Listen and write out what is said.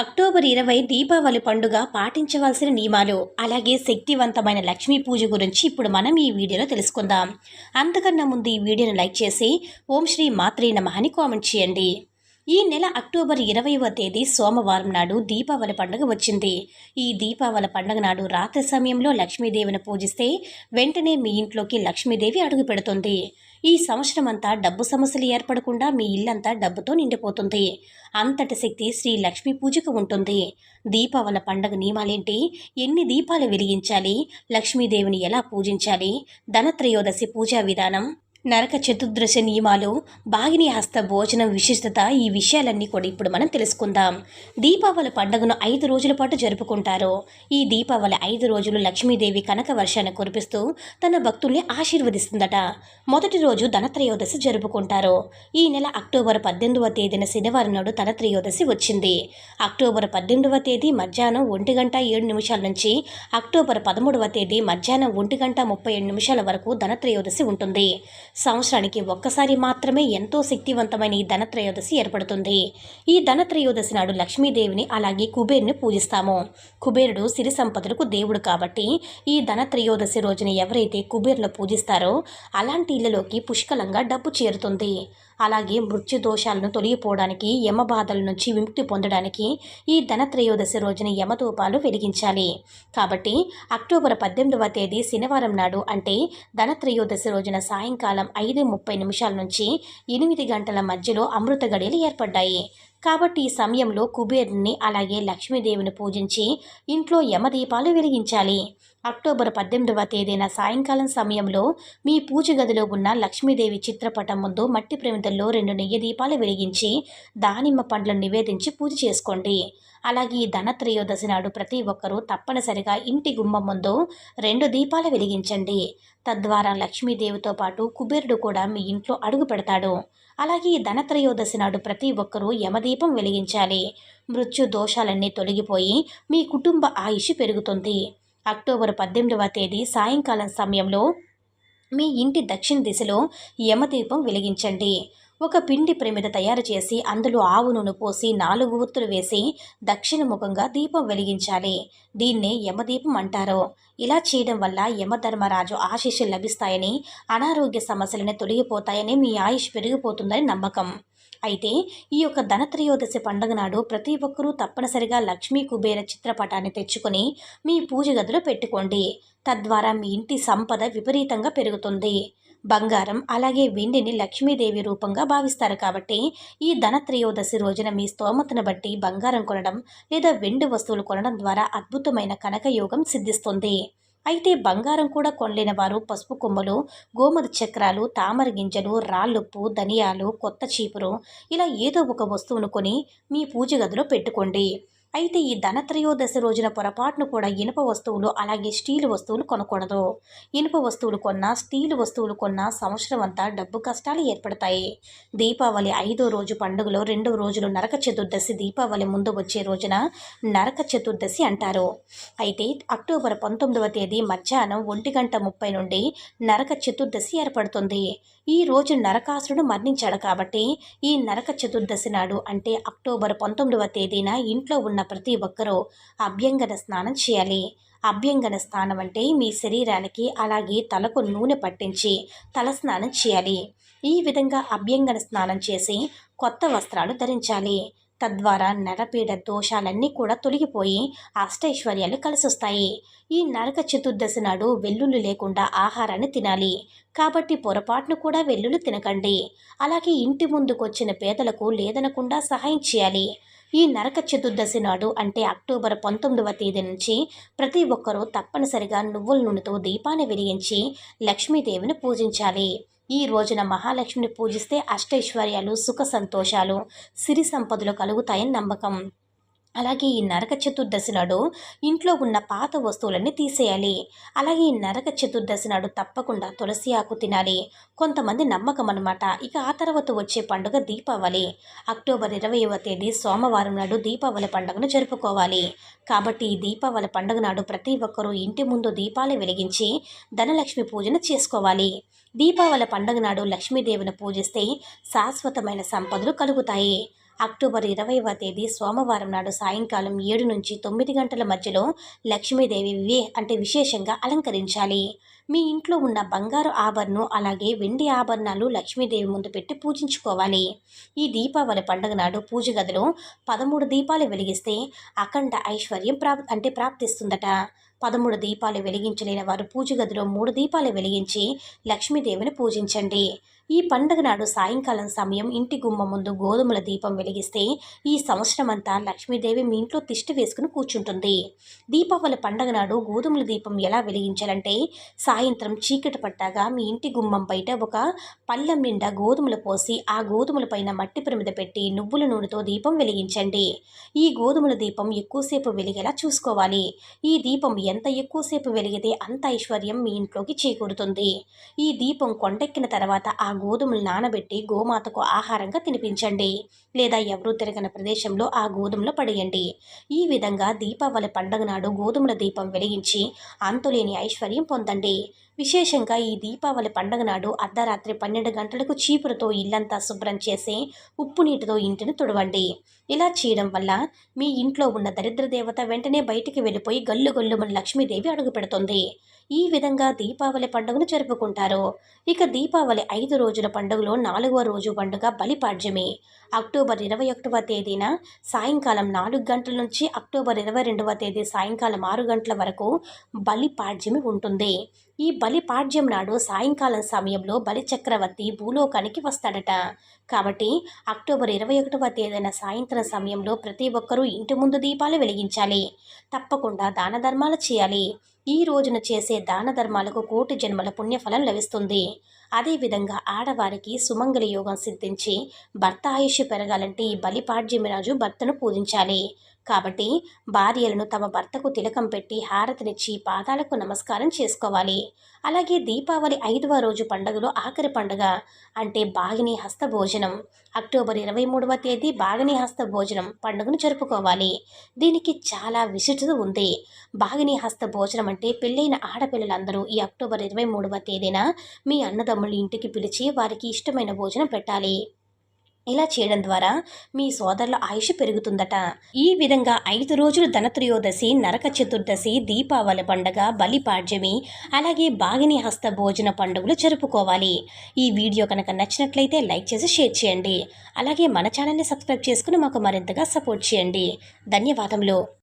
October ఇరవై దీపావళి పండుగ పాటించవలసిన నియమాలు అలాగే శక్తివంతమైన లక్ష్మీ పూజ గురించి ఇప్పుడు మనం ఈ వీడియోలో తెలుసుకుందాం. అంతకన్నా ముందు ఈ వీడియోను లైక్ చేసి ఓం శ్రీ మాత్రే నమ అని కామెంట్ చేయండి. ఈ నెల అక్టోబర్ ఇరవైవ తేదీ సోమవారం నాడు దీపావళి పండుగ వచ్చింది. ఈ దీపావళి పండుగ నాడు రాత్రి సమయంలో లక్ష్మీదేవిని పూజిస్తే వెంటనే మీ ఇంట్లోకి లక్ష్మీదేవి అడుగు పెడుతుంది. ఈ సంవత్సరం అంతా డబ్బు సమస్యలు ఏర్పడకుండా మీ ఇల్లంతా డబ్బుతో నిండిపోతుంది అంతటి శక్తి శ్రీ లక్ష్మీ పూజకు ఉంటుంది. దీపావళి పండగ నియమాలేంటి? ఎన్ని దీపాలు వెలిగించాలి? లక్ష్మీదేవిని ఎలా పూజించాలి? ధనత్రయోదశి పూజా విధానం నరక చతుర్దశ నియమాలు బాగిని హస్త భోజనం విశిష్టత ఈ విషయాలన్నీ కూడా ఇప్పుడు మనం తెలుసుకుందాం. దీపావళి పండుగను ఐదు రోజుల పాటు జరుపుకుంటారు. ఈ దీపావళి ఐదు రోజులు లక్ష్మీదేవి కనక వర్షాన్ని కురిపిస్తూ తన భక్తుల్ని ఆశీర్వదిస్తుందట. మొదటి రోజు ధనత్రయోదశి జరుపుకుంటారు. ఈ నెల అక్టోబర్ పద్దెనిమిదవ తేదీన శనివారం నాడు ధనత్రయోదశి వచ్చింది. అక్టోబర్ పద్దెనిమిదవ తేదీ మధ్యాహ్నం ఒంటి గంట ఏడు నిమిషాల నుంచి అక్టోబర్ పదమూడవ తేదీ మధ్యాహ్నం ఒంటి గంట ముప్పై ఏడు నిమిషాల వరకు ధనత్రయోదశి ఉంటుంది. సంవత్సరానికి ఒక్కసారి మాత్రమే ఎంతో శక్తివంతమైన ఈ ధనత్రయోదశి ఏర్పడుతుంది. ఈ ధనత్రయోదశి నాడు లక్ష్మీదేవిని అలాగే కుబేరుని పూజిస్తాము. కుబేరుడు సిరి సంపదలకు దేవుడు కాబట్టి ఈ ధనత్రయోదశి రోజున ఎవరైతే కుబేరును పూజిస్తారో అలాంటి ఇళ్ళలోకి పుష్కలంగా డబ్బు చేరుతుంది. అలాగే మృత్యు దోషాలను తొలగిపోవడానికి యమ బాధల నుంచి విముక్తి పొందడానికి ఈ ధనత్రయోదశి రోజున యమధూపాలు వెలిగించాలి. కాబట్టి అక్టోబర్ పద్దెనిమిదవ తేదీ శనివారం నాడు అంటే ధనత్రయోదశి రోజున సాయంకాలం ఐదు ముప్పై నిమిషాల నుంచి ఎనిమిది గంటల మధ్యలో అమృత గడియలు ఏర్పడ్డాయి. కాబట్టి ఈ సమయంలో కుబేరుని అలాగే లక్ష్మీదేవిని పూజించి ఇంట్లో యమదీపాలు వెలిగించాలి. అక్టోబర్ పద్దెనిమిదవ తేదీన సాయంకాలం సమయంలో మీ పూజ గదిలో ఉన్న లక్ష్మీదేవి చిత్రపటం ముందు మట్టి ప్రమిదల్లో రెండు నెయ్యి దీపాలు వెలిగించి దానిమ్మ పండ్లను నివేదించి పూజ చేసుకోండి. అలాగే ఈ ధనత్రయోదశి నాడు ప్రతి ఒక్కరూ తప్పనిసరిగా ఇంటి గుమ్మం ముందు రెండు దీపాలు వెలిగించండి. తద్వారా లక్ష్మీదేవితో పాటు కుబేరుడు కూడా మీ ఇంట్లో అడుగు పెడతాడు. అలాగే ఈ ధనత్రయోదశి నాడు ప్రతి ఒక్కరూ యమదీపం వెలిగించాలి. మృత్యు దోషాలన్నీ తొలగిపోయి మీ కుటుంబ ఆయుష్ పెరుగుతుంది. అక్టోబర్ పద్దెనిమిదవ తేదీ సాయంకాలం సమయంలో మీ ఇంటి దక్షిణ దిశలో యమదీపం వెలిగించండి. ఒక పిండి ప్రమిద తయారు చేసి అందులో ఆవు నూనె పోసి నాలుగు ఒత్తులు వేసి దక్షిణముఖంగా దీపం వెలిగించాలి. దీన్నే యమదీపం అంటారు. ఇలా చేయడం వల్ల యమధర్మరాజు ఆశీస్సులు లభిస్తాయని అనారోగ్య సమస్యలని తొలగిపోతాయని మీ ఆయుష్ పెరిగిపోతుందని నమ్మకం. అయితే ఈ యొక్క ధనత్రయోదశి పండుగ నాడు ప్రతి ఒక్కరూ తప్పనిసరిగా లక్ష్మీ కుబేర చిత్రపటాన్ని తెచ్చుకొని మీ పూజ గదిలో పెట్టుకోండి. తద్వారా మీ ఇంటి సంపద విపరీతంగా పెరుగుతుంది. బంగారం అలాగే వెండిని లక్ష్మీదేవి రూపంగా భావిస్తారు కాబట్టి ఈ ధనత్రయోదశి రోజున మీ స్తోమతను బట్టి బంగారం కొనడం లేదా వెండి వస్తువులు కొనడం ద్వారా అద్భుతమైన కనకయోగం సిద్ధిస్తుంది. అయితే బంగారం కూడా కొనలేని వారు పసుపు కొమ్మలు గోమతి చక్రాలు తామర గింజలు రాళ్ళుప్పు ధనియాలు కొత్త చీపురు ఇలా ఏదో ఒక వస్తువును కొని మీ పూజ గదిలో పెట్టుకోండి. అయితే ఈ ధనత్రయోదశి రోజున పొరపాటును కూడా ఇనుప వస్తువులు అలాగే స్టీలు వస్తువులు కొనకూడదు. ఇనుప వస్తువులు కొన్నా స్టీలు వస్తువులు కొన్నా సంవత్సరం అంతా డబ్బు కష్టాలు ఏర్పడతాయి. దీపావళి ఐదో రోజు పండుగలో రెండవ రోజులు నరక చతుర్దశి దీపావళి ముందు వచ్చే రోజున నరక చతుర్దశి అంటారు. అయితే అక్టోబర్ పంతొమ్మిదవ తేదీ మధ్యాహ్నం ఒంటి గంట ముప్పై నుండి నరక చతుర్దశి ఏర్పడుతుంది. ఈ రోజు నరకాసురుడు మరణించాడు కాబట్టి ఈ నరక చతుర్దశి నాడు అంటే అక్టోబర్ పంతొమ్మిదవ తేదీన ఇంట్లో ఉన్న ప్రతి ఒక్కరూ అభ్యంగన స్నానం చేయాలి. అభ్యంగన స్నానం అంటే మీ శరీరానికి అలాగే తలకు నూనె పట్టించి తలస్నానం చేయాలి. ఈ విధంగా అభ్యంగన స్నానం చేసి కొత్త వస్త్రాలు ధరించాలి. తద్వారా నరపీడ దోషాలన్నీ కూడా తొలగిపోయి అష్టైశ్వర్యాలు కలిసొస్తాయి. ఈ నరక చతుర్దశి నాడు వెల్లుల్లి లేకుండా ఆహారాన్ని తినాలి. కాబట్టి పొరపాటును కూడా వెల్లుల్లి తినకండి. అలాగే ఇంటి ముందుకొచ్చిన పేదలకు లేదనకుండా సహాయం చేయాలి. ఈ నరక చతుర్దశి నాడు అంటే అక్టోబర్ పంతొమ్మిదవ తేదీ నుంచి ప్రతి ఒక్కరూ తప్పనిసరిగా నువ్వుల నూనెతో దీపాన్ని వెలిగించి లక్ష్మీదేవిని పూజించాలి. ఈ రోజున మహాలక్ష్మిని పూజిస్తే అష్టైశ్వర్యాలు సుఖ సంతోషాలు సిరి సంపదలు కలుగుతాయని నమ్మకం. అలాగే ఈ నరక చతుర్దశి నాడు ఇంట్లో ఉన్న పాత వస్తువులన్నీ తీసేయాలి. అలాగే ఈ నరక చతుర్దశి నాడు తప్పకుండా తులసి ఆకు తినాలి. కొంతమంది నమ్మకం అనమాట ఇక ఆ తర్వాత వచ్చే పండుగ దీపావళి. అక్టోబర్ ఇరవైవ తేదీ సోమవారం నాడు దీపావళి పండుగను జరుపుకోవాలి. కాబట్టి ఈ దీపావళి పండుగ నాడు ప్రతి ఒక్కరూ ఇంటి ముందు దీపాలు వెలిగించి ధనలక్ష్మి పూజను చేసుకోవాలి. దీపావళి పండుగ నాడు లక్ష్మీదేవిని పూజిస్తే శాశ్వతమైన సంపదలు కలుగుతాయి. అక్టోబర్ ఇరవైవ తేదీ సోమవారం నాడు సాయంకాలం ఏడు నుంచి తొమ్మిది గంటల మధ్యలో లక్ష్మీదేవి వివే అంటే విశేషంగా అలంకరించాలి. మీ ఇంట్లో ఉన్న బంగారు ఆభరణం అలాగే వెండి ఆభరణాలు లక్ష్మీదేవి ముందు పెట్టి పూజించుకోవాలి. ఈ దీపావళి పండుగ నాడు పూజ గదిలో పదమూడు దీపాలు వెలిగిస్తే అఖండ ఐశ్వర్యం ప్రా అంటే ప్రాప్తిస్తుందట. పదమూడు దీపాలు వెలిగించలేని వారు పూజ గదిలో మూడు దీపాలు వెలిగించి లక్ష్మీదేవిని పూజించండి. ఈ పండుగ నాడు సాయంకాలం సమయం ఇంటి గుమ్మ ముందు గోధుమల దీపం వెలిగిస్తే ఈ సంవత్సరం అంతా లక్ష్మీదేవి మీ ఇంట్లో తిష్టి వేసుకుని కూర్చుంటుంది. దీపావళి పండుగ నాడు గోధుమల దీపం ఎలా వెలిగించాలంటే సాయంత్రం చీకటి పట్టాగా మీ ఇంటి గుమ్మం బయట ఒక పళ్ళెం నిండా గోధుమలు పోసి ఆ గోధుమల పైన మట్టి ప్రమిద పెట్టి నువ్వుల నూనెతో దీపం వెలిగించండి. ఈ గోధుమల దీపం ఎక్కువసేపు వెలిగేలా చూసుకోవాలి. ఈ దీపం ఎంత ఎక్కువసేపు వెలిగితే అంత ఐశ్వర్యం మీ ఇంట్లోకి చేకూరుతుంది. ఈ దీపం కొండెక్కిన తర్వాత ఆ గోధుమలు నానబెట్టి గోమాతకు ఆహారంగా తినిపించండి. లేదా ఎవరూ తిరగని ప్రదేశంలో ఆ గోధుమలు పడేయండి. ఈ విధంగా దీపావళి పండుగ నాడు గోధుమల దీపం వెలిగించి అంతులేని ఐశ్వర్యం పొందండి. విశేషంగా ఈ దీపావళి పండుగ నాడు అర్ధరాత్రి పన్నెండు గంటలకు చీపురుతో ఇల్లంతా శుభ్రం చేసి ఉప్పు నీటితో ఇంటిని తుడవండి. ఇలా చేయడం వల్ల మీ ఇంట్లో ఉన్న దరిద్ర దేవత వెంటనే బయటికి వెళ్ళిపోయి గల్లు గల్లుమని లక్ష్మీదేవి అడుగు పెడుతుంది. ఈ విధంగా దీపావళి పండుగను జరుపుకుంటారు. ఇక దీపావళి ఐదు రోజుల పండుగలో నాలుగవ రోజు పండుగ బలిపాడ్యమి. అక్టోబర్ ఇరవై ఒకటవ తేదీన సాయంకాలం నాలుగు గంటల నుంచి అక్టోబర్ ఇరవై రెండవ తేదీ సాయంకాలం ఆరు గంటల వరకు బలిపాడ్యమి ఉంటుంది. ఈ బలిపాడ్యం నాడు సాయంకాలం సమయంలో బలి చక్రవర్తి భూలోకానికి వస్తాడట. కాబట్టి అక్టోబర్ ఇరవై ఒకటవ తేదీన సాయంత్రం సమయంలో ప్రతి ఒక్కరూ ఇంటి ముందు దీపాలు వెలిగించాలి. తప్పకుండా దాన ధర్మాలు చేయాలి. ఈ రోజున చేసే దాన ధర్మాలకు కోటి జన్మల పుణ్యఫలం లభిస్తుంది. అదేవిధంగా ఆడవారికి సుమంగళి యోగం సిద్ధించి భర్త ఆయుష్ పెరగాలంటే ఈ బలిపాడ్యమిరాజు భర్తను పూజించాలి. కాబట్టి భార్యలను తమ భర్తకు తిలకం పెట్టి హారతినిచ్చి పాదాలకు నమస్కారం చేసుకోవాలి. అలాగే దీపావళి ఐదవ రోజు పండుగలో ఆఖరి పండుగ అంటే బాగిని హస్త భోజనం అక్టోబర్ ఇరవై మూడవ తేదీ బాగనిహస్త భోజనం పండుగను జరుపుకోవాలి. దీనికి చాలా విశిష్టత ఉంది. బాగనిహస్త భోజనం అంటే పెళ్ళైన ఆడపిల్లలందరూ ఈ అక్టోబర్ ఇరవై మూడవ తేదీన మీ అన్నదమ్ముల ఇంటికి పిలిచి వారికి ఇష్టమైన భోజనం పెట్టాలి. ఇలా చేయడం ద్వారా మీ సోదరుల ఆయుష్ పెరుగుతుందట. ఈ విధంగా ఐదు రోజులు ధనత్రయోదశి నరక చతుర్దశి దీపావళి పండగ బలిపాడ్యమి అలాగే బాగిని హస్త భోజన పండుగలు జరుపుకోవాలి. ఈ వీడియో కనుక నచ్చినట్లయితే లైక్ చేసి షేర్ చేయండి. అలాగే మన ఛానల్ని సబ్స్క్రైబ్ చేసుకుని మాకు మరింతగా సపోర్ట్ చేయండి. ధన్యవాదములు.